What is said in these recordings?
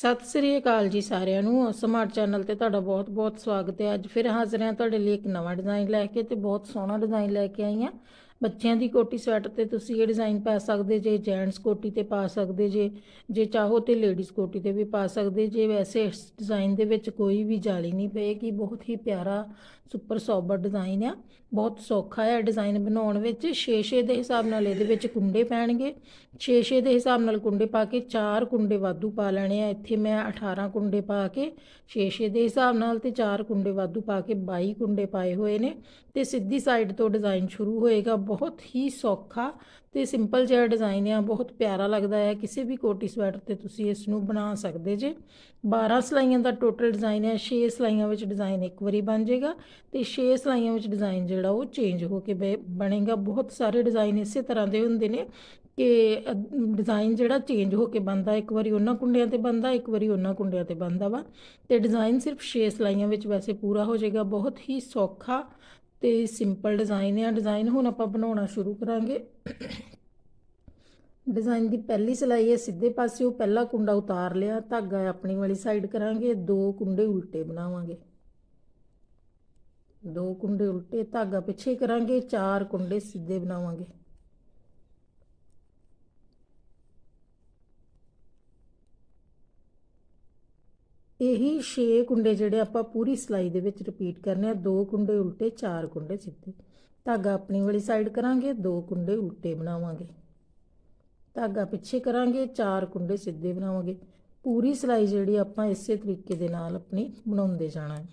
ਸਤਿ ਸ੍ਰੀ ਅਕਾਲ ਜੀ ਸਾਰਿਆਂ ਨੂੰ। ਸਮਾਰਟ ਚੈਨਲ ਤੇ ਤੁਹਾਡਾ ਬਹੁਤ-ਬਹੁਤ ਸਵਾਗਤ ਹੈ। ਅੱਜ ਫਿਰ ਹਾਜ਼ਰ ਹਾਂ ਤੁਹਾਡੇ ਲਈ ਇੱਕ ਨਵਾਂ ਡਿਜ਼ਾਈਨ ਲੈ ਕੇ ਤੇ ਬਹੁਤ ਸੋਹਣਾ ਡਿਜ਼ਾਈਨ ਲੈ ਕੇ ਆਈ ਹਾਂ। ਬੱਚਿਆਂ ਦੀ ਕੋਟੀ ਸਵੈਟਰ ਤੇ ਤੁਸੀਂ ਇਹ ਡਿਜ਼ਾਈਨ ਪਾ ਸਕਦੇ ਜੇ ਜੈਂਟਸ ਕੋਟੀ ਤੇ ਪਾ ਸਕਦੇ ਜੇ ਜੇ ਚਾਹੋ ਤੇ ਲੇਡੀਜ਼ ਕੋਟੀ ਤੇ ਵੀ ਪਾ ਸਕਦੇ ਜੇ। ਵੈਸੇ ਇਸ ਡਿਜ਼ਾਈਨ ਦੇ ਵਿੱਚ ਕੋਈ ਵੀ ਜਾਲੀ ਨਹੀਂ ਪਏਗੀ। ਬਹੁਤ ਹੀ ਪਿਆਰਾ ਸੁਪਰ ਸੋਬਰ ਡਿਜ਼ਾਈਨ ਆ। ਬਹੁਤ ਸੌਖਾ ਹੈ ਡਿਜ਼ਾਈਨ ਬਣਾਉਣ ਵਿੱਚ। 6-6 ਦੇ ਹਿਸਾਬ ਨਾਲ ਇਹਦੇ ਵਿੱਚ ਕੁੰਡੇ ਪੈਣਗੇ। 6-6 ਦੇ ਹਿਸਾਬ ਨਾਲ ਕੁੰਡੇ ਪਾ ਕੇ 4 ਕੁੰਡੇ ਵਾਧੂ ਪਾ ਲੈਣੇ ਆ। ਇੱਥੇ ਮੈਂ 18 ਕੁੰਡੇ ਪਾ ਕੇ 6-6 ਦੇ ਹਿਸਾਬ ਨਾਲ ਤੇ 4 ਕੁੰਡੇ ਵਾਧੂ ਪਾ ਕੇ 22 ਕੁੰਡੇ ਪਾਏ ਹੋਏ ਨੇ। ਤੇ ਸਿੱਧੀ ਸਾਈਡ ਤੋਂ ਡਿਜ਼ਾਈਨ ਸ਼ੁਰੂ ਹੋਏਗਾ। ਬਹੁਤ ਹੀ ਸੌਖਾ ਤੇ ਸਿੰਪਲ ਜਿਹਾ ਡਿਜ਼ਾਈਨ ਆ, ਬਹੁਤ ਪਿਆਰਾ ਲੱਗਦਾ ਹੈ। ਕਿਸੇ ਵੀ ਕੋਟੀ ਸਵੈਟਰ ਤੇ ਤੁਸੀਂ ਇਸ ਨੂੰ ਬਣਾ ਸਕਦੇ ਜੇ। 12 ਸਲਾਈਆਂ ਦਾ ਟੋਟਲ ਡਿਜ਼ਾਈਨ ਹੈ 6 ਸਲਾਈਆਂ ਵਿੱਚ ਡਿਜ਼ਾਈਨ ਇੱਕ ਵਾਰੀ ਬਣ ਜਾਏਗਾ ਤੇ 6 ਸਲਾਈਆਂ ਵਿੱਚ ਡਿਜ਼ਾਈਨ ਜਿਹੜਾ ਉਹ ਚੇਂਜ ਹੋ ਕੇ ਬੇ- ਬਣੇਗਾ। ਬਹੁਤ ਸਾਰੇ ਡਿਜ਼ਾਈਨ ਇਸੇ ਤਰ੍ਹਾਂ ਦੇ ਹੁੰਦੇ ਨੇ ਕਿ ਡਿਜ਼ਾਈਨ ਜਿਹੜਾ ਚੇਂਜ ਹੋ ਕੇ ਬਣਦਾ, ਇੱਕ ਵਾਰੀ ਉਹਨਾਂ ਕੁੰਡਿਆਂ ਤੇ ਬਣਦਾ, ਇੱਕ ਵਾਰੀ ਉਹਨਾਂ ਕੁੰਡਿਆਂ ਤੇ ਬਣਦਾ ਵਾ। ਤੇ ਡਿਜ਼ਾਈਨ ਸਿਰਫ 6 ਸਲਾਈਆਂ ਵਿੱਚ ਵੈਸੇ ਪੂਰਾ ਹੋ ਜਾਏਗਾ। ਬਹੁਤ ਹੀ ਸੌਖਾ ਤੇ ਸਿੰਪਲ ਡਿਜ਼ਾਈਨ ਹੈ ਡਿਜ਼ਾਈਨ ਹੁਣ ਆਪਾਂ ਬਣਾਉਣਾ ਸ਼ੁਰੂ ਕਰਾਂਗੇ। ਡਿਜ਼ਾਈਨ ਦੀ ਪਹਿਲੀ ਸਿਲਾਈ ਹੈ ਸਿੱਧੇ ਪਾਸਿਓਂ ਪਹਿਲਾ ਕੁੰਡਾ ਉਤਾਰ ਲਿਆ। ਧਾਗਾ ਆਪਣੀ ਵਾਲੀ ਸਾਈਡ ਕਰਾਂਗੇ। ਦੋ ਕੁੰਡੇ ਉਲਟੇ ਬਣਾਵਾਂਗੇ। ਦੋ ਕੁੰਡੇ ਉਲਟੇ ਧਾਗਾ ਪਿੱਛੇ ਕਰਾਂਗੇ। ਚਾਰ ਕੁੰਡੇ ਸਿੱਧੇ ਬਣਾਵਾਂਗੇ। ਇਹੀ 6 ਕੁੰਡੇ ਜਿਹੜੇ ਆਪਾਂ ਪੂਰੀ ਸਿਲਾਈ ਦੇ ਵਿੱਚ ਰਿਪੀਟ ਕਰਨੇ ਆ। ਦੋ ਕੁੰਡੇ ਉਲਟੇ, ਚਾਰ ਕੁੰਡੇ ਸਿੱਧੇ। ਧਾਗਾ ਆਪਣੀ ਵਾਲੀ ਸਾਈਡ ਕਰਾਂਗੇ, ਦੋ ਕੁੰਡੇ ਉਲਟੇ ਬਣਾਵਾਂਗੇ। ਧਾਗਾ ਪਿੱਛੇ ਕਰਾਂਗੇ, ਚਾਰ ਕੁੰਡੇ ਸਿੱਧੇ ਬਣਾਵਾਂਗੇ। ਪੂਰੀ ਸਿਲਾਈ ਜਿਹੜੀ ਆਪਾਂ ਇਸੇ ਤਰੀਕੇ ਦੇ ਨਾਲ ਆਪਣੀ ਬਣਾਉਂਦੇ ਜਾਣਾ ਹੈ।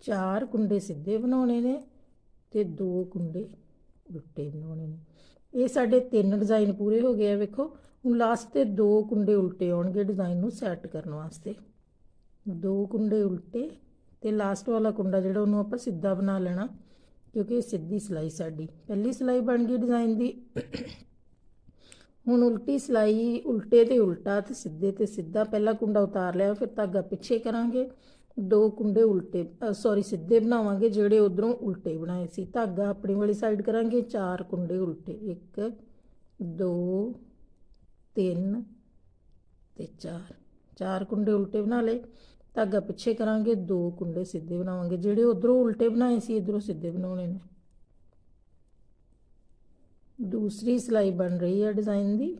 ਚਾਰ ਕੁੰਡੇ ਸਿੱਧੇ ਬਣਾਉਣੇ ਨੇ ਤੇ ਦੋ ਕੁੰਡੇ ਉਲਟੇ ਬਣਾਉਣੇ ਨੇ। ਇਹ ਸਾਡੇ ਤਿੰਨ ਡਿਜ਼ਾਈਨ ਪੂਰੇ ਹੋ ਗਏ ਆ, ਵੇਖੋ। ਹੁਣ ਲਾਸਟ ਤੇ ਦੋ ਕੁੰਡੇ ਉਲਟੇ ਆਉਣਗੇ ਡਿਜ਼ਾਈਨ ਨੂੰ ਸੈੱਟ ਕਰਨ ਵਾਸਤੇ। ਦੋ ਕੁੰਡੇ ਉਲਟੇ ਤੇ ਲਾਸਟ ਵਾਲਾ ਕੁੰਡਾ ਜਿਹੜਾ ਉਹਨੂੰ ਆਪਾਂ ਸਿੱਧਾ ਬਣਾ ਲੈਣਾ, ਕਿਉਂਕਿ ਇਹ ਸਿੱਧੀ ਸਿਲਾਈ ਸਾਡੀ। ਪਹਿਲੀ ਸਿਲਾਈ ਬਣ ਗਈ ਡਿਜ਼ਾਈਨ ਦੀ। ਹੁਣ ਉਲਟੀ ਸਿਲਾਈ, ਉਲਟੇ ਤੇ ਉਲਟਾ ਤੇ ਸਿੱਧੇ ਤੇ ਸਿੱਧਾ ਪਹਿਲਾ ਕੁੰਡਾ ਉਤਾਰ ਲਿਆ, ਫਿਰ ਧਾਗਾ ਪਿੱਛੇ ਕਰਾਂਗੇ। ਦੋ ਕੁੰਡੇ ਉਲਟੇ ਸੌਰੀ ਸਿੱਧੇ ਬਣਾਵਾਂਗੇ ਜਿਹੜੇ ਉਧਰੋਂ ਉਲਟੇ ਬਣਾਏ ਸੀ। ਧਾਗਾ ਆਪਣੀ ਵਾਲੀ ਸਾਈਡ ਕਰਾਂਗੇ, ਚਾਰ ਕੁੰਡੇ ਉਲਟੇ 1 2 3 ਤੇ 4 ਚਾਰ ਕੁੰਡੇ ਉਲਟੇ ਬਣਾ ਲਏ। ਧਾਗਾ ਪਿੱਛੇ ਕਰਾਂਗੇ, ਦੋ ਕੁੰਡੇ ਸਿੱਧੇ ਬਣਾਵਾਂਗੇ। ਜਿਹੜੇ ਉਧਰੋਂ ਉਲਟੇ ਬਣਾਏ ਸੀ, ਇਧਰੋਂ ਸਿੱਧੇ ਬਣਾਉਣੇ ਨੇ। ਦੂਸਰੀ ਸਿਲਾਈ ਬਣ ਰਹੀ ਹੈ ਡਿਜ਼ਾਈਨ ਦੀ।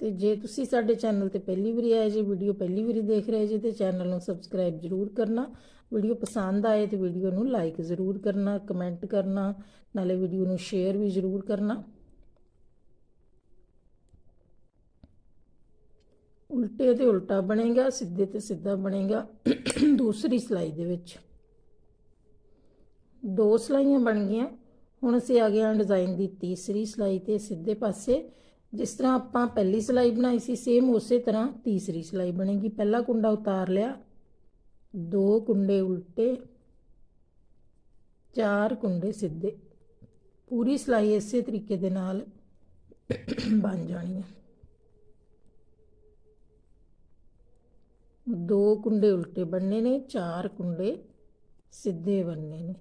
ਤੇ ਜੇ ਤੁਸੀਂ ਸਾਡੇ ਚੈਨਲ ਤੇ ਪਹਿਲੀ ਵਾਰੀ ਆਏ, ਜੇ ਵੀਡੀਓ ਪਹਿਲੀ ਵਾਰੀ ਦੇਖ ਰਹੇ ਜੇ, ਤੇ ਚੈਨਲ ਨੂੰ ਸਬਸਕ੍ਰਾਈਬ ਜ਼ਰੂਰ ਕਰਨਾ। ਵੀਡੀਓ ਪਸੰਦ ਆਏ ਤੇ ਵੀਡੀਓ ਨੂੰ ਲਾਈਕ ਜ਼ਰੂਰ ਕਰਨਾ ਕਮੈਂਟ ਕਰਨਾ, ਨਾਲੇ ਵੀਡੀਓ ਨੂੰ ਸ਼ੇਅਰ ਵੀ ਜ਼ਰੂਰ ਕਰਨਾ। ਉਲਟੇ ਤੇ ਉਲਟਾ ਬਣੇਗਾ, ਸਿੱਧੇ ਤੇ ਸਿੱਧਾ ਬਣੇਗਾ। ਦੂਸਰੀ ਸਿਲਾਈ ਦੇ ਵਿੱਚ ਦੋ ਸਲਾਈਆਂ ਬਣ ਗਈਆਂ। ਹੁਣ ਅਸੀਂ ਆ ਗਏ ਹਾਂ ਡਿਜ਼ਾਈਨ ਦੀ ਤੀਸਰੀ ਸਿਲਾਈ ਤੇ ਸਿੱਧੇ ਪਾਸੇ। ਜਿਸ ਤਰ੍ਹਾਂ ਆਪਾਂ ਪਹਿਲੀ ਸਿਲਾਈ ਬਣਾਈ ਸੀ ਸੇਮ ਉਸੇ ਤਰ੍ਹਾਂ ਤੀਸਰੀ ਸਿਲਾਈ ਬਣੇਗੀ। ਪਹਿਲਾ ਕੁੰਡਾ ਉਤਾਰ ਲਿਆ। ਦੋ ਕੁੰਡੇ ਉਲਟੇ। ਚਾਰ ਕੁੰਡੇ ਸਿੱਧੇ। ਪੂਰੀ ਸਿਲਾਈ ਇਸੇ ਤਰੀਕੇ ਦੇ ਨਾਲ ਬਣ ਜਾਣੀ ਹੈ। ਦੋ ਕੁੰਡੇ ਉਲਟੇ ਬਣਨੇ ਨੇ, ਚਾਰ ਕੁੰਡੇ ਸਿੱਧੇ ਬਣਨੇ ਨੇ।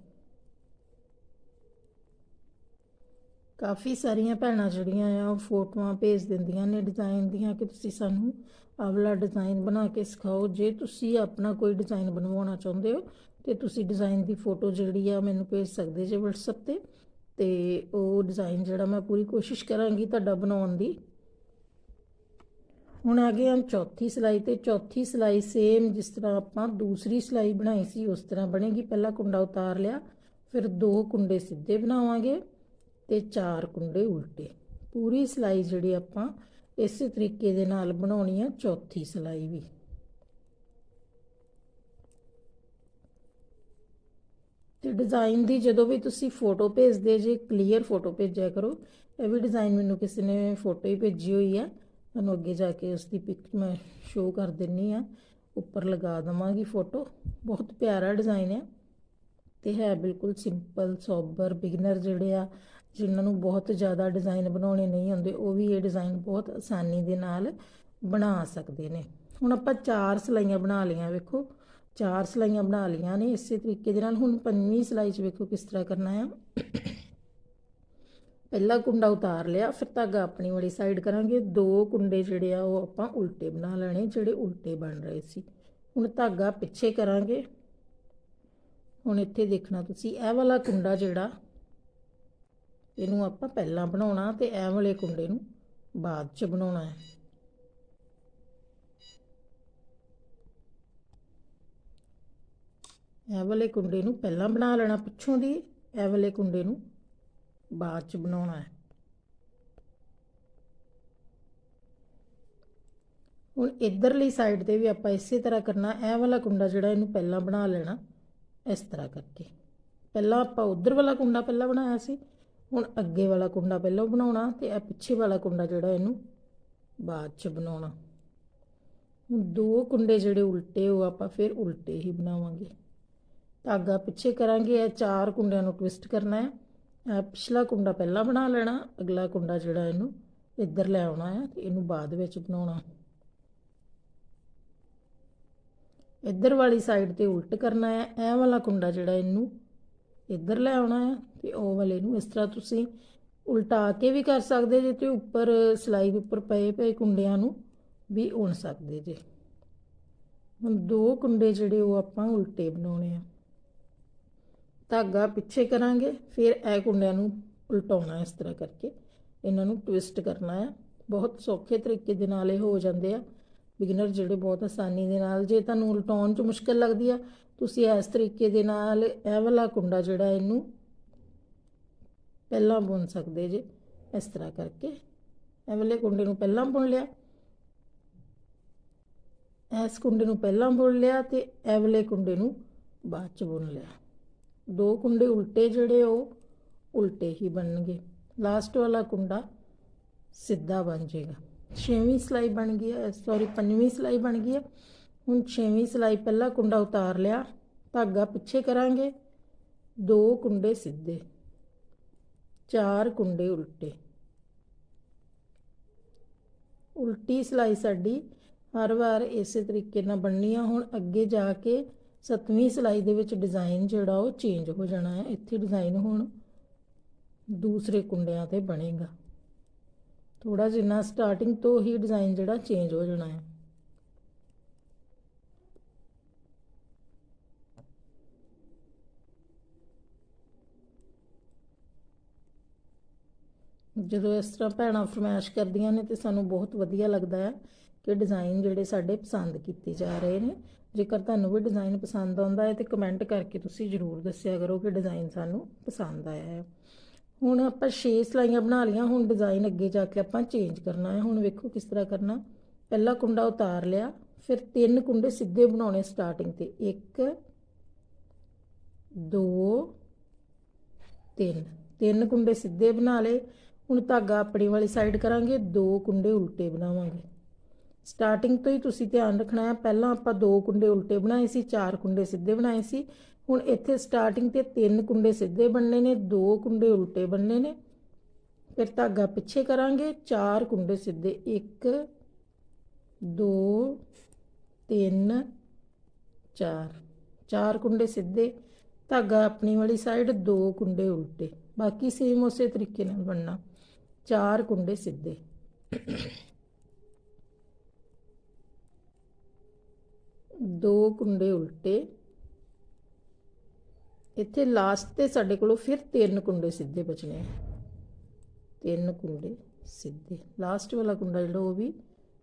ਕਾਫੀ ਸਾਰੀਆਂ ਭੈਣਾਂ ਜਿਹੜੀਆਂ ਆ, ਉਹ ਫੋਟੋਆਂ ਭੇਜ ਦਿੰਦੀਆਂ ਨੇ ਡਿਜ਼ਾਈਨ ਦੀਆਂ ਕਿ ਤੁਸੀਂ ਸਾਨੂੰ ਆਵਲਾ ਡਿਜ਼ਾਈਨ ਬਣਾ ਕੇ ਸਿਖਾਓ। ਜੇ ਤੁਸੀਂ ਆਪਣਾ ਕੋਈ ਡਿਜ਼ਾਈਨ ਬਣਵਾਉਣਾ ਚਾਹੁੰਦੇ ਹੋ, ਤੇ ਤੁਸੀਂ ਡਿਜ਼ਾਈਨ ਦੀ ਫੋਟੋ ਜਿਹੜੀ ਆ ਮੈਨੂੰ ਭੇਜ ਸਕਦੇ ਜੇ WhatsApp ਤੇ। ਤੇ ਉਹ ਡਿਜ਼ਾਈਨ ਜਿਹੜਾ ਮੈਂ ਪੂਰੀ ਕੋਸ਼ਿਸ਼ ਕਰਾਂਗੀ ਤੁਹਾਡਾ ਬਣਾਉਣ ਦੀ। ਹੁਣ ਆ ਗਏ ਹਾਂ ਚੌਥੀ ਸਿਲਾਈ ਤੇ ਚੌਥੀ ਸਿਲਾਈ ਸੇਮ ਜਿਸ ਤਰ੍ਹਾਂ ਆਪਾਂ ਦੂਸਰੀ ਸਿਲਾਈ ਬਣਾਈ ਸੀ, ਉਸ ਤਰ੍ਹਾਂ ਬਣੇਗੀ। ਪਹਿਲਾ ਕੁੰਡਾ ਉਤਾਰ ਲਿਆ, ਫਿਰ ਦੋ ਕੁੰਡੇ ਸਿੱਧੇ ਬਣਾਵਾਂਗੇ। ਤੇ ਚਾਰ ਕੁੰਡੇ ਉਲਟੇ। ਪੂਰੀ ਸਿਲਾਈ ਜਿਹੜੀ ਆਪਾਂ ਇਸੇ ਤਰੀਕੇ ਦੇ ਨਾਲ ਬਣਾਉਣੀ ਆ, ਚੌਥੀ ਸਿਲਾਈ ਵੀ। ਤੇ ਡਿਜ਼ਾਈਨ ਦੀ ਜਦੋਂ ਵੀ ਤੁਸੀਂ ਫੋਟੋ ਭੇਜਦੇ, ਜੇ ਕਲੀਅਰ ਫੋਟੋ ਭੇਜਿਆ ਕਰੋ, ਇਹ ਵੀ ਡਿਜ਼ਾਈਨ ਮੈਨੂੰ ਕਿਸੇ ਨੇ ਫੋਟੋ ਹੀ ਭੇਜੀ ਹੋਈ ਆ। ਤੁਹਾਨੂੰ ਅੱਗੇ ਜਾ ਕੇ ਉਸ ਦੀ ਪਿਕ ਮੈਂ ਸ਼ੋਅ ਕਰ ਦਿੰਨੀ ਆ। ਉੱਪਰ ਲਗਾ ਦਵਾਂਗੀ ਫੋਟੋ। ਬਹੁਤ ਪਿਆਰਾ ਡਿਜ਼ਾਈਨ ਹੈ ਤੇ ਹੈ ਬਿਲਕੁਲ ਸਿੰਪਲ ਸੋਬਰ ਬਿਗਨਰ ਜਿਹੜੇ ਆ ਜਿਨ੍ਹਾਂ ਨੂੰ ਬਹੁਤ ਜ਼ਿਆਦਾ ਡਿਜ਼ਾਈਨ ਬਣਾਉਣੇ ਨਹੀਂ ਹੁੰਦੇ ਉਹ ਵੀ ਇਹ ਡਿਜ਼ਾਈਨ ਬਹੁਤ ਆਸਾਨੀ ਦੇ ਨਾਲ ਬਣਾ ਸਕਦੇ ਨੇ। ਹੁਣ ਆਪਾਂ ਚਾਰ ਸਲਾਈਆਂ ਬਣਾ ਲਈਆਂ, ਵੇਖੋ। ਚਾਰ ਸਲਾਈਆਂ ਬਣਾ ਲਈਆਂ ਨੇ, ਇਸੇ ਤਰੀਕੇ ਦੇ ਨਾਲ ਹੁਣ ਪੰਜਵੀਂ ਸਲਾਈ 'ਚ ਵੇਖੋ ਕਿਸ ਤਰ੍ਹਾਂ ਕਰਨਾ ਆ। ਪਹਿਲਾ ਕੁੰਡਾ ਉਤਾਰ ਲਿਆ, ਫਿਰ ਧਾਗਾ ਆਪਣੀ ਵਾਲੀ ਸਾਈਡ ਕਰਾਂਗੇ। ਦੋ ਕੁੰਡੇ ਜਿਹੜੇ ਆ, ਉਹ ਆਪਾਂ ਉਲਟੇ ਬਣਾ ਲੈਣੇ, ਜਿਹੜੇ ਉਲਟੇ ਬਣ ਰਹੇ ਸੀ। ਹੁਣ ਧਾਗਾ ਪਿੱਛੇ ਕਰਾਂਗੇ। ਹੁਣ ਇੱਥੇ ਦੇਖਣਾ ਤੁਸੀਂ, ਇਹ ਵਾਲਾ ਕੁੰਡਾ ਜਿਹੜਾ ਇਹਨੂੰ ਆਪਾਂ ਪਹਿਲਾਂ ਬਣਾਉਣਾ ਤੇ ਇਹ ਵਾਲੇ ਕੁੰਡੇ ਨੂੰ ਬਾਅਦ ਚ ਬਣਾਉਣਾ ਹੈ। ਇਹ ਵਾਲੇ ਕੁੰਡੇ ਨੂੰ ਪਹਿਲਾਂ ਬਣਾ ਲੈਣਾ ਪਿੱਛੋਂ ਦੀ ਇਹ ਵਾਲੇ ਕੁੰਡੇ ਨੂੰ ਬਾਅਦ ਚ ਬਣਾਉਣਾ ਹੈ। ਹੁਣ ਇਧਰਲੀ ਸਾਈਡ ਤੇ ਵੀ ਆਪਾਂ ਇਸੇ ਤਰ੍ਹਾਂ ਕਰਨਾ ਇਹ ਵਾਲਾ ਕੁੰਡਾ ਜਿਹੜਾ ਇਹਨੂੰ ਪਹਿਲਾਂ ਬਣਾ ਲੈਣਾ, ਇਸ ਤਰ੍ਹਾਂ ਕਰਕੇ। ਪਹਿਲਾਂ ਆਪਾਂ ਉਧਰ ਵਾਲਾ ਕੁੰਡਾ ਪਹਿਲਾਂ ਬਣਾਇਆ ਸੀ ਹੁਣ ਅੱਗੇ ਵਾਲਾ ਕੁੰਡਾ ਪਹਿਲਾਂ ਬਣਾਉਣਾ ਤੇ ਇਹ ਪਿੱਛੇ ਵਾਲਾ ਕੁੰਡਾ ਜਿਹੜਾ ਇਹਨੂੰ ਬਾਅਦ ਚ ਬਣਾਉਣਾ। ਹੁਣ ਦੋ ਕੁੰਡੇ ਜਿਹੜੇ ਉਲਟੇ ਉਹ ਆਪਾਂ ਫਿਰ ਉਲਟੇ ਹੀ ਬਣਾਵਾਂਗੇ। ਧਾਗਾ ਪਿੱਛੇ ਕਰਾਂਗੇ, ਇਹ ਚਾਰ ਕੁੰਡਿਆਂ ਨੂੰ ਟਵਿਸਟ ਕਰਨਾ ਹੈ। ਇਹ ਪਿਛਲਾ ਕੁੰਡਾ ਪਹਿਲਾਂ ਬਣਾ ਲੈਣਾ, ਅਗਲਾ ਕੁੰਡਾ ਜਿਹੜਾ ਇਹਨੂੰ ਇੱਧਰ ਲੈ ਆਉਣਾ ਹੈ ਤੇ ਇਹਨੂੰ ਬਾਅਦ ਵਿੱਚ ਬਣਾਉਣਾ। ਇੱਧਰ ਵਾਲੀ ਸਾਈਡ ਤੇ ਉਲਟ ਕਰਨਾ ਹੈ, ਇਹ ਵਾਲਾ ਕੁੰਡਾ ਜਿਹੜਾ ਇਹਨੂੰ ਇੱਧਰ ਲੈ ਆਉਣਾ ਹੈ ਤੇ ਉਹ ਵਾਲੇ ਨੂੰ ਇਸ ਤਰ੍ਹਾਂ ਤੁਸੀਂ ਉਲਟਾ ਕੇ ਵੀ ਕਰ ਸਕਦੇ ਜੇ ਤੇ ਉੱਪਰ ਸਲਾਈ ਦੇ ਉੱਪਰ ਪਏ ਪਏ ਕੁੰਡਿਆਂ ਨੂੰ ਵੀ ਉਣ ਸਕਦੇ ਜੇ। ਹੁਣ ਦੋ ਕੁੰਡੇ ਜਿਹੜੇ ਉਹ ਆਪਾਂ ਉਲਟੇ ਬਣਾਉਣੇ ਆ। ਧਾਗਾ ਪਿੱਛੇ ਕਰਾਂਗੇ, ਫਿਰ ਇਹ ਕੁੰਡਿਆਂ ਨੂੰ ਉਲਟਾਉਣਾ ਇਸ ਤਰ੍ਹਾਂ ਕਰਕੇ। ਇਹਨਾਂ ਨੂੰ ਟਵਿਸਟ ਕਰਨਾ ਹੈ। ਬਹੁਤ ਸੌਖੇ ਤਰੀਕੇ ਦੇ ਨਾਲ ਇਹ ਹੋ ਜਾਂਦੇ ਆ। ਬਿਗਨਰ ਜਿਹੜੇ ਬਹੁਤ ਆਸਾਨੀ ਦੇ ਨਾਲ, ਜੇ ਤੁਹਾਨੂੰ ਉਲਟਾਉਣ 'ਚ ਮੁਸ਼ਕਲ ਲੱਗਦੀ ਆ, ਤੁਸੀਂ ਇਸ ਤਰੀਕੇ ਦੇ ਨਾਲ ਇਹ ਵਾਲਾ ਕੁੰਡਾ ਜਿਹੜਾ ਇਹਨੂੰ ਪਹਿਲਾਂ ਬੁਣ ਸਕਦੇ ਜੇ, ਇਸ ਤਰ੍ਹਾਂ ਕਰਕੇ। ਇਹ ਵਾਲੇ ਕੁੰਡੇ ਨੂੰ ਪਹਿਲਾਂ ਬੁਣ ਲਿਆ। ਇਸ ਕੁੰਡੇ ਨੂੰ ਪਹਿਲਾਂ ਬੁਣ ਲਿਆ ਤੇ ਇਹ ਵਾਲੇ ਕੁੰਡੇ ਨੂੰ ਬਾਅਦ ਚ ਬੁਣ ਲਿਆ। ਦੋ ਕੁੰਡੇ ਉਲਟੇ ਜਿਹੜੇ ਉਹ ਉਲਟੇ ਹੀ ਬਣਨਗੇ। ਲਾਸਟ ਵਾਲਾ ਕੁੰਡਾ ਸਿੱਧਾ ਬਣ ਜਾਏਗਾ। ਛੇਵੀਂ ਸਲਾਈ ਬਣ ਗਈ ਹੈ ਸੌਰੀ ਪੰਜਵੀਂ ਸਲਾਈ ਬਣ ਗਈ ਹੈ। ਹੁਣ ਛੇਵੀਂ ਸਲਾਈ ਪਹਿਲਾ ਕੁੰਡਾ ਉਤਾਰ ਲਿਆ, ਧਾਗਾ ਪਿੱਛੇ ਕਰਾਂਗੇ। ਦੋ ਕੁੰਡੇ ਸਿੱਧੇ, ਚਾਰ ਕੁੰਡੇ ਉਲਟੇ। ਉਲਟੀ ਸਲਾਈ ਸਾਡੀ ਹਰ ਵਾਰ ਇਸੇ ਤਰੀਕੇ ਨਾਲ ਬਣਨੀ ਆ। ਹੁਣ ਅੱਗੇ ਜਾ ਕੇ ਸੱਤਵੀਂ ਸਲਾਈ ਦੇ ਵਿੱਚ ਡਿਜ਼ਾਈਨ ਜਿਹੜਾ ਉਹ ਚੇਂਜ ਹੋ ਜਾਣਾ ਹੈ। ਇੱਥੇ ਡਿਜ਼ਾਈਨ ਹੁਣ ਦੂਸਰੇ ਕੁੰਡਿਆਂ ਤੇ ਬਣੇਗਾ। ਥੋੜਾ ਜਿੰਨਾ ਸਟਾਰਟਿੰਗ ਤੋਂ ਹੀ ਡਿਜ਼ਾਈਨ ਜਿਹੜਾ ਚੇਂਜ ਹੋ ਜਾਣਾ ਹੈ। ਜਦੋਂ ਇਸ ਤਰ੍ਹਾਂ ਭੈਣਾਂ ਫਰਮਾਇਸ਼ ਕਰਦੀਆਂ ਨੇ ਤੇ ਸਾਨੂੰ ਬਹੁਤ ਵਧੀਆ ਲੱਗਦਾ ਹੈ ਕਿ ਡਿਜ਼ਾਈਨ ਜਿਹੜੇ ਸਾਡੇ ਪਸੰਦ ਕੀਤੇ ਜਾ ਰਹੇ ਨੇ। ਜੇਕਰ ਤੁਹਾਨੂੰ ਵੀ ਡਿਜ਼ਾਈਨ ਪਸੰਦ ਆਉਂਦਾ ਹੈ ਤੇ ਕਮੈਂਟ ਕਰਕੇ ਤੁਸੀਂ ਜ਼ਰੂਰ ਦੱਸਿਆ ਕਰੋ ਕਿ ਡਿਜ਼ਾਈਨ ਸਾਨੂੰ ਪਸੰਦ ਆਇਆ ਹੈ। ਹੁਣ ਆਪਾਂ 6 ਸਲਾਈਆਂ ਬਣਾ ਲਈਆਂ, ਹੁਣ ਡਿਜ਼ਾਈਨ ਅੱਗੇ ਜਾ ਕੇ ਆਪਾਂ ਚੇਂਜ ਕਰਨਾ ਹੈ। ਹੁਣ ਵੇਖੋ ਕਿਸ ਤਰ੍ਹਾਂ ਕਰਨਾ। ਪਹਿਲਾ ਕੁੰਡਾ ਉਤਾਰ ਲਿਆ, ਫਿਰ ਤਿੰਨ ਕੁੰਡੇ ਸਿੱਧੇ ਬਣਾਉਣੇ ਸਟਾਰਟਿੰਗ ਤੇ। 1 2 3 ਤਿੰਨ ਕੁੰਡੇ ਸਿੱਧੇ ਬਣਾ ਲਏ। ਹੁਣ ਧਾਗਾ ਆਪਣੀ ਵਾਲੀ ਸਾਈਡ ਕਰਾਂਗੇ, ਦੋ ਕੁੰਡੇ ਉਲਟੇ ਬਣਾਵਾਂਗੇ। ਸਟਾਰਟਿੰਗ ਤੋਂ ਹੀ ਤੁਸੀਂ ਧਿਆਨ ਰੱਖਣਾ ਹੈ, ਪਹਿਲਾਂ ਆਪਾਂ ਦੋ ਕੁੰਡੇ ਉਲਟੇ ਬਣਾਏ ਸੀ, ਚਾਰ ਕੁੰਡੇ ਸਿੱਧੇ ਬਣਾਏ ਸੀ। ਹੁਣ ਇੱਥੇ ਸਟਾਰਟਿੰਗ ਤੇ ਤਿੰਨ ਕੁੰਡੇ ਸਿੱਧੇ ਬਣਨੇ ਨੇ, ਦੋ ਕੁੰਡੇ ਉਲਟੇ ਬਣਨੇ ਨੇ। ਫਿਰ ਧਾਗਾ ਪਿੱਛੇ ਕਰਾਂਗੇ, ਚਾਰ ਕੁੰਡੇ ਸਿੱਧੇ 1 2 3 4 ਚਾਰ ਕੁੰਡੇ ਸਿੱਧੇ, ਧਾਗਾ ਆਪਣੀ ਵਾਲੀ ਸਾਈਡ ਦੋ ਕੁੰਡੇ ਉਲਟੇ। ਬਾਕੀ ਸੇਮ ਉਸੇ ਤਰੀਕੇ ਨਾਲ ਬਣਨਾ। ਚਾਰ ਕੁੰਡੇ ਸਿੱਧੇ। ਦੋ ਕੁੰਡੇ ਉਲਟੇ। ਇੱਥੇ ਲਾਸਟ ਤੇ ਸਾਡੇ ਕੋਲੋਂ ਫਿਰ ਤਿੰਨ ਕੁੰਡੇ ਸਿੱਧੇ ਬਚਣੇ। ਆ ਤਿੰਨ ਕੁੰਡੇ ਸਿੱਧੇ। ਲਾਸਟ ਵਾਲਾ ਕੁੰਡਾ ਜਿਹੜਾ ਉਹ ਵੀ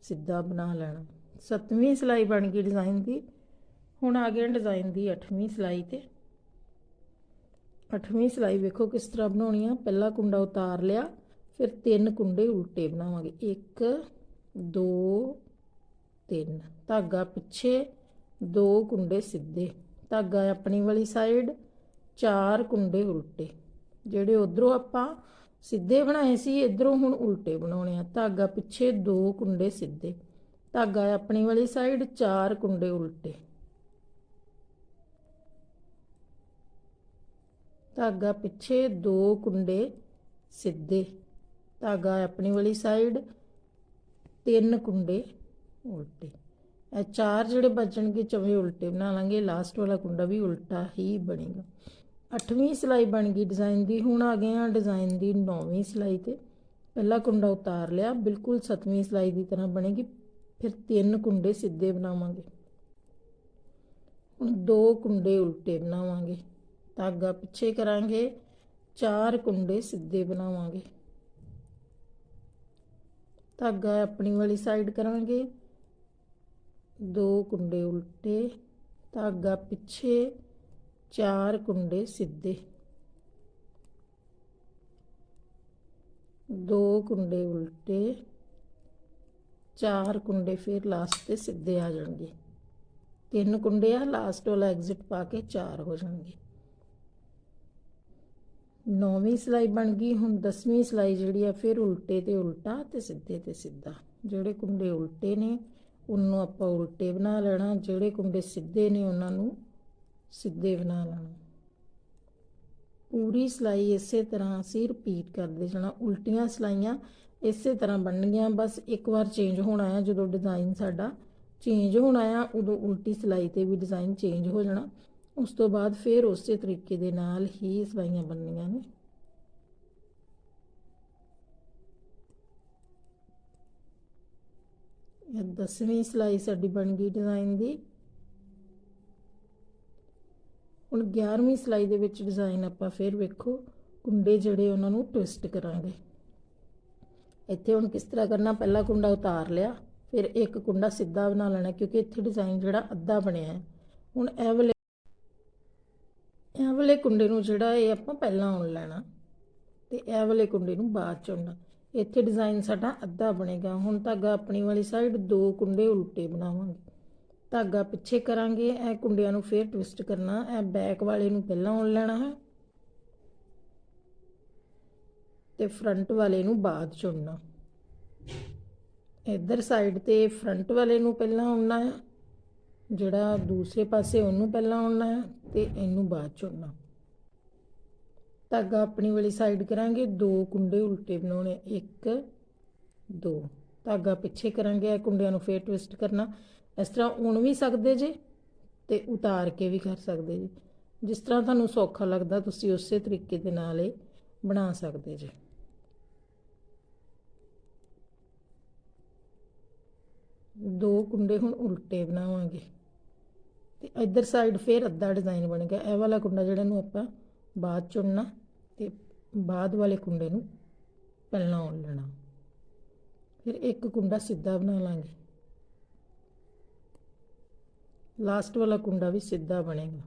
ਸਿੱਧਾ ਬਣਾ ਲੈਣਾ। ਸੱਤਵੀਂ ਸਲਾਈ ਬਣ ਗਈ ਡਿਜ਼ਾਈਨ ਦੀ। ਹੁਣ ਆ ਗਿਆ ਡਿਜ਼ਾਈਨ ਦੀ 8ਵੀਂ ਸਲਾਈ ਤੇ। 8ਵੀਂ ਸਲਾਈ ਵੇਖੋ ਕਿਸ ਤਰ੍ਹਾਂ ਬਣਾਉਣੀ ਆ। ਪਹਿਲਾ ਕੁੰਡਾ ਉਤਾਰ ਲਿਆ, ਫਿਰ ਤਿੰਨ ਕੁੰਡੇ ਉਲਟੇ ਬਣਾਵਾਂਗੇ। 1 2 3 ਧਾਗਾ ਪਿੱਛੇ ਦੋ ਕੁੰਡੇ ਸਿੱਧੇ। ਧਾਗਾ ਆਪਣੀ ਵਾਲੀ ਸਾਈਡ ਚਾਰ ਕੁੰਡੇ ਉਲਟੇ। ਜਿਹੜੇ ਉਧਰੋਂ ਆਪਾਂ ਸਿੱਧੇ ਬਣਾਏ ਸੀ, ਇਧਰੋਂ ਹੁਣ ਉਲਟੇ ਬਣਾਉਣੇ ਆ। ਧਾਗਾ ਪਿੱਛੇ ਦੋ ਕੁੰਡੇ ਸਿੱਧੇ। ਧਾਗਾ ਆਪਣੀ ਵਾਲੀ ਸਾਈਡ ਚਾਰ ਕੁੰਡੇ ਉਲਟੇ। ਧਾਗਾ ਪਿੱਛੇ ਦੋ ਕੁੰਡੇ ਸਿੱਧੇ। ਧਾਗਾ ਆਪਣੀ ਵਾਲੀ ਸਾਈਡ ਤਿੰਨ ਕੁੰਡੇ ਉਲਟੇ। ਇਹ ਚਾਰ ਜਿਹੜੇ ਬਚਣਗੇ ਚਵੇਂ ਉਲਟੇ ਬਣਾ ਲਾਂਗੇ ਲਾਸਟ ਵਾਲਾ ਕੁੰਡਾ ਵੀ ਉਲਟਾ ਹੀ ਬਣੇਗਾ। ਅੱਠਵੀਂ ਸਿਲਾਈ ਬਣ ਗਈ ਡਿਜ਼ਾਈਨ ਦੀ, ਹੁਣ ਆ ਗਏ ਆ ਡਿਜ਼ਾਈਨ ਦੀ ਨੌਵੀਂ ਸਿਲਾਈ ਤੇ। ਪਹਿਲਾ ਕੁੰਡਾ ਉਤਾਰ ਲਿਆ, ਬਿਲਕੁਲ ਸੱਤਵੀਂ ਸਿਲਾਈ ਦੀ ਤਰ੍ਹਾਂ ਬਣੇਗੀ, ਫਿਰ ਤਿੰਨ ਕੁੰਡੇ ਸਿੱਧੇ ਬਣਾਵਾਂਗੇ। ਹੁਣ ਦੋ ਕੁੰਡੇ ਉਲਟੇ ਬਣਾਵਾਂਗੇ, ਧਾਗਾ ਪਿੱਛੇ ਕਰਾਂਗੇ, ਚਾਰ ਕੁੰਡੇ ਸਿੱਧੇ ਬਣਾਵਾਂਗੇ। ਧਾਗਾ ਆਪਣੀ ਵਾਲੀ ਸਾਈਡ ਕਰਾਂਗੇ ਦੋ ਕੁੰਡੇ ਉਲਟੇ, ਧਾਗਾ ਪਿੱਛੇ, ਚਾਰ ਕੁੰਡੇ ਸਿੱਧੇ। ਦੋ ਕੁੰਡੇ ਉਲਟੇ, ਚਾਰ ਕੁੰਡੇ ਫਿਰ ਲਾਸਟ ਤੇ ਸਿੱਧੇ ਆ ਜਾਣਗੇ। ਤਿੰਨ ਕੁੰਡੇ ਆ ਲਾਸਟ ਵਾਲਾ ਐਗਜ਼ਿਟ ਪਾ ਕੇ ਚਾਰ ਹੋ ਜਾਣਗੇ। ਨੌਵੀਂ ਸਿਲਾਈ ਬਣ ਗਈ, ਹੁਣ ਦਸਵੀਂ ਸਿਲਾਈ ਜਿਹੜੀ ਆ, ਫਿਰ ਉਲਟੇ ਤੇ ਉਲਟਾ ਤੇ ਸਿੱਧੇ ਤੇ ਸਿੱਧਾ। ਜਿਹੜੇ ਕੁੰਡੇ ਉਲਟੇ ਨੇ ਉਹਨੂੰ ਆਪਾਂ ਉਲਟੇ ਬਣਾ ਲੈਣਾ, ਜਿਹੜੇ ਕੁੰਡੇ ਸਿੱਧੇ ਨੇ ਉਹਨਾਂ ਨੂੰ ਸਿੱਧੇ ਬਣਾ ਲੈਣਾ। ਪੂਰੀ ਸਿਲਾਈ ਇਸੇ ਤਰ੍ਹਾਂ ਅਸੀਂ ਰਿਪੀਟ ਕਰਦੇ ਜਾਣਾ, ਉਲਟੀਆਂ ਸਿਲਾਈਆਂ ਇਸੇ ਤਰ੍ਹਾਂ ਬਣਨਗੀਆਂ। ਬਸ ਇੱਕ ਵਾਰ ਚੇਂਜ ਹੋਣਾ ਹੈ ਜਦੋਂ ਡਿਜ਼ਾਈਨ ਸਾਡਾ ਚੇਂਜ ਹੋਣਾ ਆ, ਉਦੋਂ ਉਲਟੀ ਸਿਲਾਈ ਤੇ ਵੀ ਡਿਜ਼ਾਈਨ ਚੇਂਜ ਹੋ ਜਾਣਾ। ਉਸ ਤੋਂ ਬਾਅਦ ਫਿਰ ਉਸੇ ਤਰੀਕੇ ਦੇ ਨਾਲ ਹੀ ਸਿਲਾਈਆਂ ਬਣਨੀਆਂ ਨੇ। ਇਹ ਦਸਵੀਂ ਸਿਲਾਈ ਸਾਡੀ ਬਣ ਗਈ ਡਿਜ਼ਾਈਨ ਦੀ। ਹੁਣ 11ਵੀਂ ਸਿਲਾਈ ਦੇ ਵਿੱਚ ਡਿਜ਼ਾਈਨ ਆਪਾਂ ਫਿਰ ਵੇਖੋ, ਕੁੰਡੇ ਜਿਹੜੇ ਉਹਨਾਂ ਨੂੰ ਟਵਿਸਟ ਕਰਾਂਗੇ। ਇੱਥੇ ਹੁਣ ਕਿਸ ਤਰ੍ਹਾਂ ਕਰਨਾ, ਪਹਿਲਾ ਕੁੰਡਾ ਉਤਾਰ ਲਿਆ, ਫਿਰ ਇੱਕ ਕੁੰਡਾ ਸਿੱਧਾ ਬਣਾ ਲੈਣਾ, ਕਿਉਂਕਿ ਇੱਥੇ ਡਿਜ਼ਾਈਨ ਜਿਹੜਾ ਅੱਧਾ ਬਣਿਆ ਹੈ। ਹੁਣ ਇਹ ਵਾਲੇ ਇਹ ਵਾਲੇ ਕੁੰਡੇ ਨੂੰ ਜਿਹੜਾ ਇਹ ਆਪਾਂ ਪਹਿਲਾਂ ਆਉਣ ਲੈਣਾ, ਤੇ ਇਹ ਵਾਲੇ ਕੁੰਡੇ ਨੂੰ ਬਾਅਦ ਚ ਉਣਨਾ। ਇੱਥੇ ਡਿਜ਼ਾਈਨ ਸਾਡਾ ਅੱਧਾ ਬਣੇਗਾ। ਹੁਣ ਧਾਗਾ ਆਪਣੀ ਵਾਲੀ ਸਾਈਡ ਦੋ ਕੁੰਡੇ ਉਲਟੇ ਬਣਾਵਾਂਗੇ। ਧਾਗਾ ਪਿੱਛੇ ਕਰਾਂਗੇ, ਇਹ ਕੁੰਡਿਆਂ ਨੂੰ ਫੇਰ ਟਵਿਸਟ ਕਰਨਾ, ਇਹ ਬੈਕ ਵਾਲੇ ਨੂੰ ਪਹਿਲਾਂ ਉਣ ਲੈਣਾ ਹੈ। ਤੇ ਫਰੰਟ ਵਾਲੇ ਨੂੰ ਬਾਅਦ ਚੁਣਨਾ ਉਣਨਾ ਇੱਧਰ ਸਾਈਡ ਤੇ ਫਰੰਟ ਵਾਲੇ ਨੂੰ ਪਹਿਲਾਂ ਉਣਨਾ ਹੈ। ਜਿਹੜਾ ਦੂਸਰੇ ਪਾਸੇ ਉਹਨੂੰ ਪਹਿਲਾਂ ਉਣਨਾ ਹੈ ਤੇ ਇਹਨੂੰ ਬਾਅਦ ਚੁਣਨਾ ਧਾਗਾ ਆਪਣੀ ਵਾਲੀ ਸਾਈਡ ਕਰਾਂਗੇ, ਦੋ ਕੁੰਡੇ ਉਲਟੇ ਬਣਾਉਣੇ, ਇੱਕ, ਦੋ। ਧਾਗਾ ਪਿੱਛੇ ਕਰਾਂਗੇ, ਇਹ ਕੁੰਡਿਆਂ ਨੂੰ ਫੇਰ ਟਵਿਸਟ ਕਰਨਾ। ਇਸ ਤਰ੍ਹਾਂ ਉਣ ਵੀ ਸਕਦੇ ਜੇ ਤੇ ਉਤਾਰ ਕੇ ਵੀ ਕਰ ਸਕਦੇ ਜੀ। ਜਿਸ ਤਰ੍ਹਾਂ ਤੁਹਾਨੂੰ ਸੌਖਾ ਲੱਗਦਾ, ਤੁਸੀਂ ਉਸੇ ਤਰੀਕੇ ਦੇ ਨਾਲ ਇਹ ਬਣਾ ਸਕਦੇ ਜੇ। ਦੋ ਕੁੰਡੇ ਹੁਣ ਉਲਟੇ ਬਣਾਵਾਂਗੇ। ਤੇ ਇੱਧਰ ਸਾਈਡ ਫੇਰ ਅੱਧਾ ਡਿਜ਼ਾਈਨ ਬਣੇਗਾ ਇਹ ਵਾਲਾ ਕੁੰਡਾ ਜਿਹੜਾ ਨੂੰ ਆਪਾਂ ਬਾਅਦ ਚੁਣਨਾ ਤੇ ਬਾਅਦ ਵਾਲੇ ਕੁੰਡੇ ਨੂੰ ਪਹਿਲਾਂ ਉਲ ਲੈਣਾ। ਫਿਰ ਇੱਕ ਕੁੰਡਾ ਸਿੱਧਾ ਬਣਾ ਲਾਂਗੇ। ਲਾਸਟ ਵਾਲਾ ਕੁੰਡਾ ਵੀ ਸਿੱਧਾ ਬਣੇਗਾ।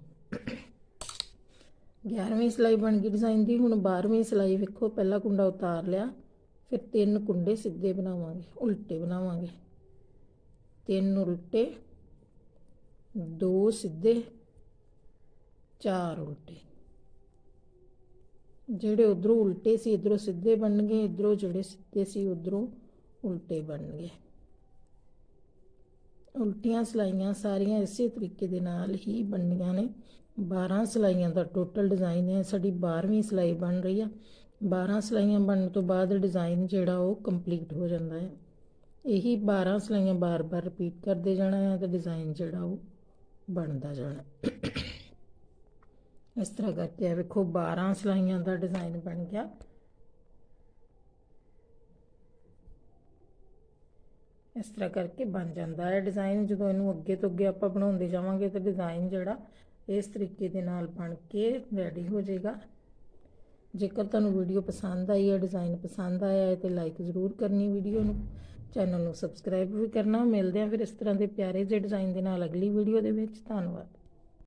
11ਵੀਂ ਸਿਲਾਈ ਬਣ ਗਈ ਡਿਜ਼ਾਈਨ ਦੀ, ਹੁਣ 12ਵੀਂ ਸਿਲਾਈ ਵੇਖੋ, ਪਹਿਲਾ ਕੁੰਡਾ ਉਤਾਰ ਲਿਆ, ਫਿਰ ਤਿੰਨ ਕੁੰਡੇ ਸਿੱਧੇ ਬਣਾਵਾਂਗੇ, ਉਲਟੇ ਬਣਾਵਾਂਗੇ। ਤਿੰਨ ਉਲਟੇ, ਦੋ ਸਿੱਧੇ, ਚਾਰ ਉਲਟੇ। ਜਿਹੜੇ ਉਧਰੋਂ ਉਲਟੇ ਸੀ, ਇਧਰੋਂ ਸਿੱਧੇ ਬਣ ਗਏ, ਇਧਰੋਂ ਜਿਹੜੇ ਸਿੱਧੇ ਸੀ, ਉਧਰੋਂ ਉਲਟੇ ਬਣ ਗਏ। ਉਲਟੀਆਂ ਸਲਾਈਆਂ ਸਾਰੀਆਂ ਇਸੇ ਤਰੀਕੇ ਦੇ ਨਾਲ ਹੀ ਬਣਨੀਆਂ ਨੇ। 12 ਸਲਾਈਆਂ ਦਾ ਟੋਟਲ ਡਿਜ਼ਾਈਨ ਹੈ, ਸਾਡੀ 12ਵੀਂ ਸਲਾਈ ਬਣ ਰਹੀ ਆ। 12 ਸਲਾਈਆਂ ਬਣਨ ਤੋਂ ਬਾਅਦ ਡਿਜ਼ਾਈਨ ਜਿਹੜਾ ਉਹ ਕੰਪਲੀਟ ਹੋ ਜਾਂਦਾ ਹੈ। ਇਹੀ 12 ਸਲਾਈਆਂ ਬਾਰ-ਬਾਰ ਰਿਪੀਟ ਕਰਦੇ ਜਾਣਾ ਹੈ ਤੇ ਡਿਜ਼ਾਈਨ ਜਿਹੜਾ ਉਹ ਬਣਦਾ ਜਾਣਾ ਇਸ ਤਰ੍ਹਾਂ ਕਰਕੇ ਆ, ਵੇਖੋ 12 ਸਲਾਈਆਂ ਦਾ ਡਿਜ਼ਾਈਨ ਬਣ ਗਿਆ। ਇਸ ਤਰ੍ਹਾਂ ਕਰਕੇ ਬਣ ਜਾਂਦਾ ਹੈ ਡਿਜ਼ਾਈਨ। ਜਦੋਂ ਇਹਨੂੰ ਅੱਗੇ ਤੋਂ ਅੱਗੇ ਆਪਾਂ ਬਣਾਉਂਦੇ ਜਾਵਾਂਗੇ ਤਾਂ ਡਿਜ਼ਾਈਨ ਜਿਹੜਾ ਇਸ ਤਰੀਕੇ ਦੇ ਨਾਲ ਬਣ ਕੇ ਰੈਡੀ ਹੋ ਜਾਏਗਾ। ਜੇਕਰ ਤੁਹਾਨੂੰ ਵੀਡੀਓ ਪਸੰਦ ਆਈ ਹੈ, ਡਿਜ਼ਾਈਨ ਪਸੰਦ ਆਇਆ ਹੈ, ਤੇ ਲਾਈਕ ਜ਼ਰੂਰ ਕਰਨੀ ਵੀਡੀਓ ਨੂੰ। ਚੈਨਲ ਨੂੰ ਸਬਸਕ੍ਰਾਈਬ ਵੀ ਕਰਨਾ। ਮਿਲਦੇ ਆ ਫਿਰ ਇਸ ਤਰ੍ਹਾਂ ਦੇ ਪਿਆਰੇ ਜਿਹੇ ਡਿਜ਼ਾਈਨ ਦੇ ਨਾਲ ਅਗਲੀ ਵੀਡੀਓ ਦੇ ਵਿੱਚ। ਧੰਨਵਾਦ।